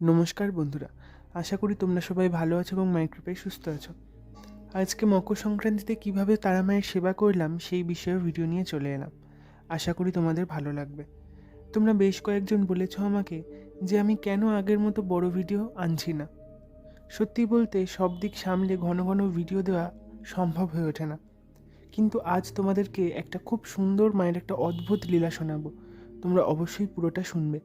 নমস্কার বন্ধুরা, আশা করি তোমরা সবাই ভালো আছো এবং কৃপায় সুস্থ আছো। আজকে মকর সংক্রান্তিতে কীভাবে তারা মায়ের সেবা করলাম সেই বিষয়ে ভিডিও নিয়ে চলে এলাম। আশা করি তোমাদের ভালো লাগবে। তোমরা বেশ কয়েকজন বলেছ আমাকে যে আমি কেন আগের মতো বড় ভিডিও আনছি না। সত্যি বলতে সব দিক সামলে ঘন ঘন ভিডিও দেওয়া সম্ভব হয়ে ওঠে না। কিন্তু আজ তোমাদেরকে একটা খুব সুন্দর মায়ের একটা অদ্ভুত লীলা শোনাবো। তোমরা অবশ্যই পুরোটা শুনবে।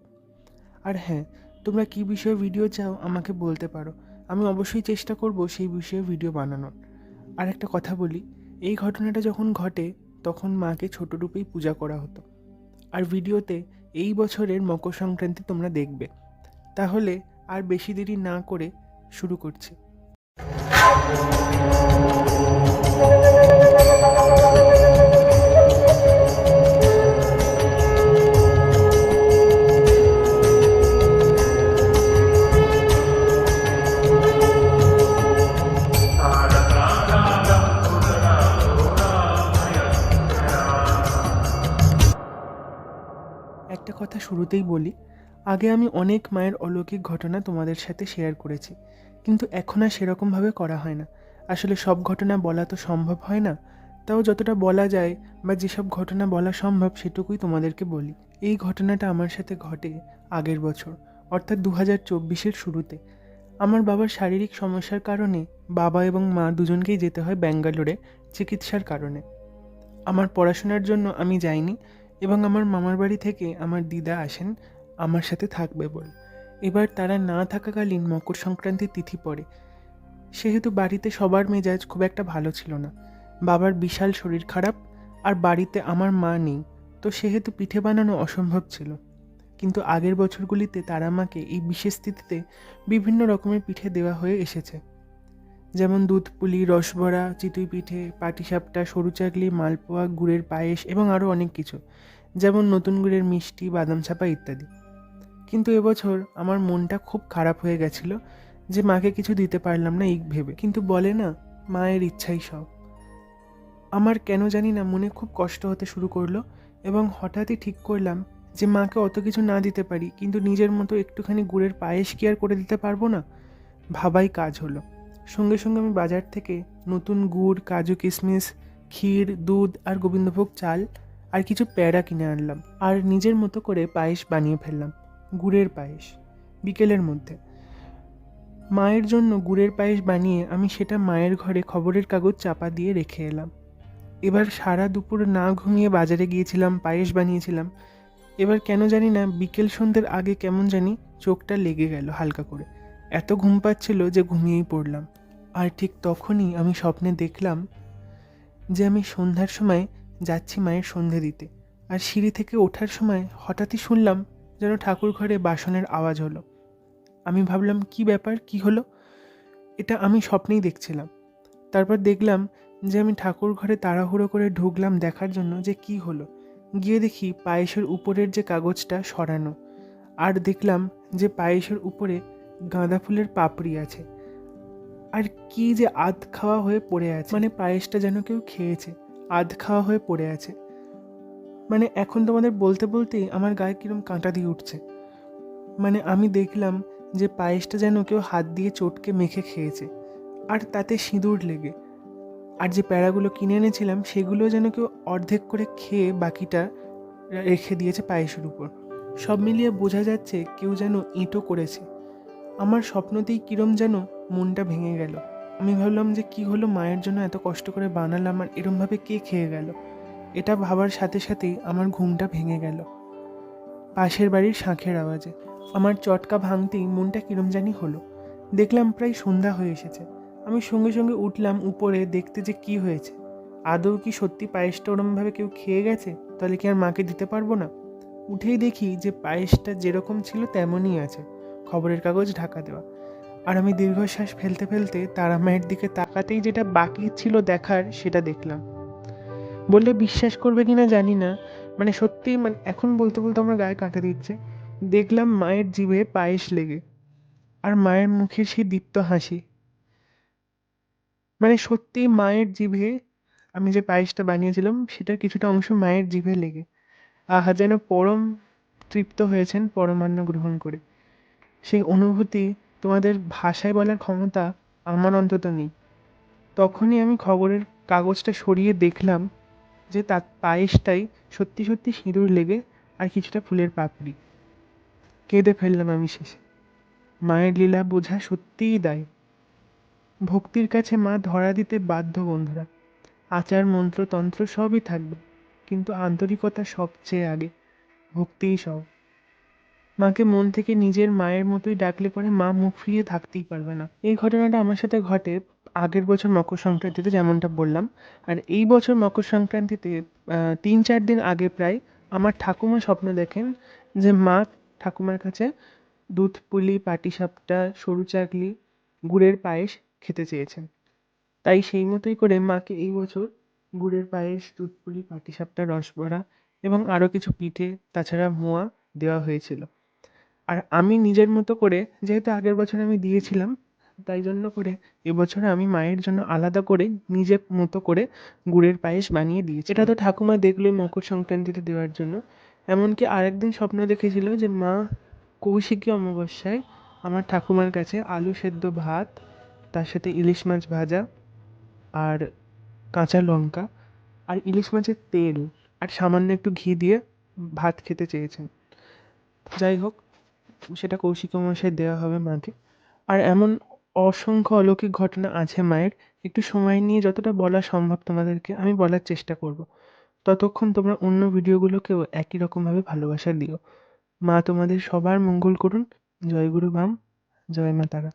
আর হ্যাঁ তোমরা কী বিষয়ে ভিডিও চাও আমাকে বলতে পারো। আমি অবশ্যই চেষ্টা করব সেই বিষয়ে ভিডিও বানানোর। আর একটা কথা বলি, এই ঘটনাটা যখন ঘটে, তখন মাকে ছোট রূপেই পূজা করা হতো। আর ভিডিওতে এই বছরের মকর সংক্রান্তি তোমরা দেখবে। তাহলে আর বেশি দেরি না করে শুরু করছি। শুরুতেই বলি, আগে আমি অনেক মায়ের অলৌকিক ঘটনা তোমাদের সাথে শেয়ার করেছি, কিন্তু এখন আর সেরকমভাবে করা হয় না। আসলে সব ঘটনা বলা তো সম্ভব হয় না, তাও যতটা বলা যায় বা যেসব ঘটনা বলা সম্ভব সেটুকুই তোমাদেরকে বলি। এই ঘটনাটা আমার সাথে ঘটে আগের বছর, অর্থাৎ দু হাজার চব্বিশের শুরুতে। আমার বাবার শারীরিক সমস্যার কারণে বাবা এবং মা দুজনকেই যেতে হয় ব্যাঙ্গালোরে চিকিৎসার কারণে। আমার পড়াশোনার জন্য আমি যাইনি এবং আমার মামার বাড়ি থেকে আমার দিদা আসেন, আমার সাথে থাকবে বলে। এবার তারা না থাকাকালীন মকর সংক্রান্তির তিথি পড়ে। সেহেতু বাড়িতে সবার মেজাজ খুব একটা ভালো ছিল না। বাবার বিশাল শরীর খারাপ আর বাড়িতে আমার মা নেই, তো সেহেতু পিঠে বানানো অসম্ভব ছিল। কিন্তু আগের বছরগুলিতে তারা মাকে এই বিশেষ তিথিতে বিভিন্ন রকমের পিঠে দেওয়া হয়ে এসেছে। যেমন দুধ, পুলি রসবড়া চিতুই পিঠে, পাটিসাপটা, সরু চাকলি, মালপোয়া, গুড়ের পায়েস এবং আরও অনেক কিছু, যেমন নতুন গুড়ের মিষ্টি, বাদাম ছাপা ইত্যাদি। কিন্তু এবছর আমার মনটা খুব খারাপ হয়ে গেছিল যে মাকে কিছু দিতে পারলাম না এই ভেবে। কিন্তু বলে না, মায়ের ইচ্ছাই সব। আমার কেন জানি না মনে খুব কষ্ট হতে শুরু করল এবং হঠাৎই ঠিক করলাম যে মাকে অত কিছু না দিতে পারি, কিন্তু নিজের মতো একটুখানি গুড়ের পায়েস কি আর করে দিতে পারব না? ভাবাই কাজ হলো। সঙ্গে সঙ্গে আমি বাজার থেকে নতুন গুড়, কাজু কিশমিশ, ক্ষীর, দুধ আর গোবিন্দভোগ চাল আর কিছু প্যাড়া কিনে আনলাম আর নিজের মতো করে পায়েস বানিয়ে ফেললাম, গুড়ের পায়েস, বিকেলের মধ্যে। মায়ের জন্য গুড়ের পায়েস বানিয়ে আমি সেটা মায়ের ঘরে খবরের কাগজ চাপা দিয়ে রেখে এলাম। এবার সারা দুপুর না ঘুমিয়ে বাজারে গিয়েছিলাম, পায়েস বানিয়েছিলাম। এবার কেন জানি না, বিকেল সন্ধ্যের আগে কেমন জানি চোখটা লেগে গেল হালকা করে। এত ঘুম পাচ্ছিল যে ঘুমিয়েই পড়লাম। আর ঠিক তখনই আমি স্বপ্নে দেখলাম যে আমি সন্ধ্যার সময় যাচ্ছি মায়ের সন্ধে দিতে। আর সিঁড়ি থেকে ওঠার সময় হঠাৎই শুনলাম যেন ঠাকুর ঘরে বাসনের আওয়াজ হলো। আমি ভাবলাম, কি ব্যাপার? কি হলো? এটা আমি স্বপ্নেই দেখছিলাম। তারপর দেখলাম যে আমি ঠাকুর ঘরে তাড়াহুড়ো করে ঢুকলাম দেখার জন্য যে কি হলো। গিয়ে দেখি পায়েসের উপরের যে কাগজটা সরানো। আর দেখলাম যে পায়েসের উপরে গাঁদা ফুলের পাপড়ি আছে। আর কি যে আধ খাওয়া হয়ে পড়ে আছে। মানে পায়েসটা যেন কেউ খেয়েছে, আধ খাওয়া হয়ে পড়ে আছে। মানে এখন তোমাদের বলতে বলতেই আমার গায়ে কিরম কাঁটা দিয়ে উঠছে। মানে আমি দেখলাম যে পায়েসটা যেন কেউ হাত দিয়ে চটকে মেখে খেয়েছে। আর তাতে সিঁদুর লেগে। আর যে প্যাড়াগুলো কিনে এনেছিলাম সেগুলো যেন কেউ অর্ধেক করে খেয়ে বাকিটা রেখে দিয়েছে পায়েসের উপর। সব মিলিয়ে বোঝা যাচ্ছে কেউ যেন ইঁটো করেছে। আমার স্বপ্নতেই কিরম যেন মনটা ভেঙে গেল। আমি ভাবলাম যে কি হলো মায়ের জন্য এত কষ্ট করে বানালাম আর এরমভাবে কে খেয়ে গেল। এটা ভাবার সাথে সাথেই আমার ঘুমটা ভেঙে গেল। পাশের বাড়ির শাঁখের আওয়াজে। আমার চটকা ভাঙতেই মনটা কিরম জানি হলো। দেখলাম প্রায় সন্ধ্যা হয়ে এসেছে। আমি সঙ্গে সঙ্গে উঠলাম উপরে দেখতে যে কি হয়েছে। আদৌ কি সত্যি পায়েসটা ওরমভাবে কেউ খেয়ে গেছে? তাহলে কি আর মাকে দিতে পারব না? উঠেই দেখি যে পায়েসটা যেরকম ছিল তেমনই আছে। খবরের কাগজ ঢাকা দেওয়া। আর আমি দীর্ঘশ্বাস ফেলতে ফেলতে তারা মায়ের দিকে তাকাতেই যেটা বাকি ছিল দেখার সেটা দেখলাম। বললে বিশ্বাস করবে কিনা জানি না মানে সত্যি মানে এখন বলতে বলতে আমার গায়ে কাঁটা দিচ্ছে। দেখলাম মায়ের জিভে পায়েস লেগে, আর মায়ের মুখে সেই দীপ্ত হাসি। মানে সত্যি মায়ের জিভে আমি যে পায়েসটা বানিয়েছিলাম, সেটার কিছুটা অংশ মায়ের জিভে লেগে। আহা, যেন পরম তৃপ্ত হয়েছেন পরমান্ন গ্রহণ করে। সেই অনুভূতি তোমাদের ভাষায় বলার ক্ষমতা আমার অন্তত নেই। তখনই আমি খবরের কাগজটা সরিয়ে দেখলাম যে তার পায়েসটাই সত্যি সত্যি সিঁদুর লেগে আর কিছুটা ফুলের পাপড়ি। কেঁদে ফেললাম আমি শেষে। মায়ের লীলা বোঝা সত্যিই দায়। ভক্তির কাছে মা ধরা দিতে বাধ্য বন্ধুরা। আচার মন্ত্র তন্ত্র সবই থাকবে, কিন্তু আন্তরিকতা সবচেয়ে আগে। ভক্তিই সব। মাকে মন থেকে নিজের মায়ের মতোই ডাকলে পরে মা মুখ ফিরিয়ে থাকতেই পারবে না। এই ঘটনাটা আমার সাথে ঘটে আগের বছর মকর সংক্রান্তিতে যেমনটা বললাম। আর এই বছর মকর সংক্রান্তিতে তিন চার দিন আগে প্রায় আমার ঠাকুমা স্বপ্ন দেখেন যে মা ঠাকুমার কাছে দুধ, পুলি পাটিসাপটা সরু চাকলি, গুড়ের পায়েস খেতে চেয়েছেন। তাই সেই মতোই করে মাকে এই বছর গুড়ের পায়েস, দুধ, পুলি পাটিসাপটা রসবড়া এবং আরও কিছু পিঠে, তাছাড়া মোয়া দেওয়া হয়েছিল। আর আমি নিজের মতো করে, যেহেতু আগের বছর আমি দিয়েছিলাম, তাই জন্য করে এবছরে আমি মায়ের জন্য আলাদা করে নিজের মতো করে গুড়ের পায়েস বানিয়ে দিয়েছি। এটা তো ঠাকুমা দেখলোই মকর সংক্রান্তিতে দেওয়ার জন্য। এমনকি আরেকদিন স্বপ্ন দেখেছিল যে, মা, কৌশিকী অমাবস্যায় আমার ঠাকুমার কাছে আলু সেদ্ধ ভাত, তার সাথে ইলিশ মাছ ভাজা আর কাঁচা লঙ্কা আর ইলিশ মাছের তেল আর সামান্য একটু ঘি দিয়ে ভাত খেতে চেয়েছেন। যাই হোক সেটা কৌশিক মশাই দেওয়া হবে মাকে। আর এমন অসংখ্য অলৌকিক ঘটনা আছে মায়ের, একটু সময় নিয়ে যতটা বলা সম্ভব তোমাদেরকে আমি বলার চেষ্টা করব। ততক্ষণ তোমরা অন্য ভিডিওগুলোকেও একই রকমভাবে ভালোবাসা দিও। মা তোমাদের সবার মঙ্গল করুন। জয় গুরু বাম, জয় মা তারা।